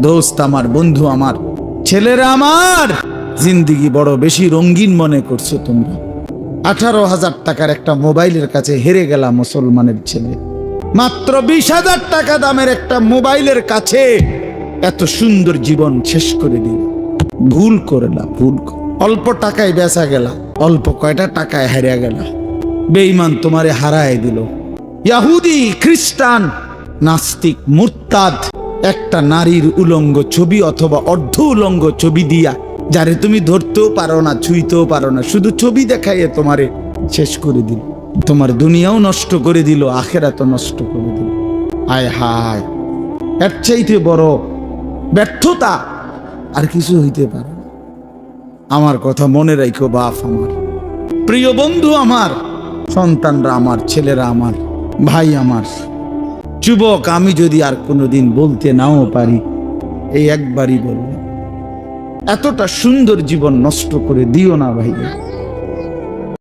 দোস্ত আমার, বন্ধু আমার, ছেলেরা আমার। জিন্দিগি বড় বেশি রঙিন মনে করছ তোমরা। আঠারো হাজার টাকার একটা মোবাইলের কাছে হেরে গেলাম মুসলমানের ছেলে। মাত্র বিশ হাজার টাকা দামের একটা মোবাইলের কাছে এত সুন্দর জীবন শেষ করে দিল। ভুল করলা, ভুল অল্প টাকায় বেচা গেলা, অল্প কয়টা টাকায় হারিয়া গেলা। বেঈমান তোমারে হারায় দিল। ইয়াহুদি, খ্রিস্টান, নাস্তিক, মুরতাদ একটা নারীর উলঙ্গ ছবি অথবা অর্ধ উলঙ্গ ছবি দিয়া, যারে তুমি ধরতেও পারো না, ছুঁইতেও পারো না, শুধু ছবি দেখাইয়ে তোমারে শেষ করে দিল। তোমার দুনিয়াও নষ্ট করে দিল আখেরা তো নষ্ট করে দিল। আয় হায়, এর চাইতে বড় ব্যর্থতা আর কিছু হইতে পারে না। আমার কথা মনে রাখো বাপ আমার। প্রিয় বন্ধু আমার, সন্তানরা আমার, ছেলেরা আমার, ভাই আমার। যুবক, আমি যদি আর কোনো দিন বলতে নাও পারি, এই একবারই বলব। এতটা সুন্দর জীবন নষ্ট করে দিও না ভাইয়া।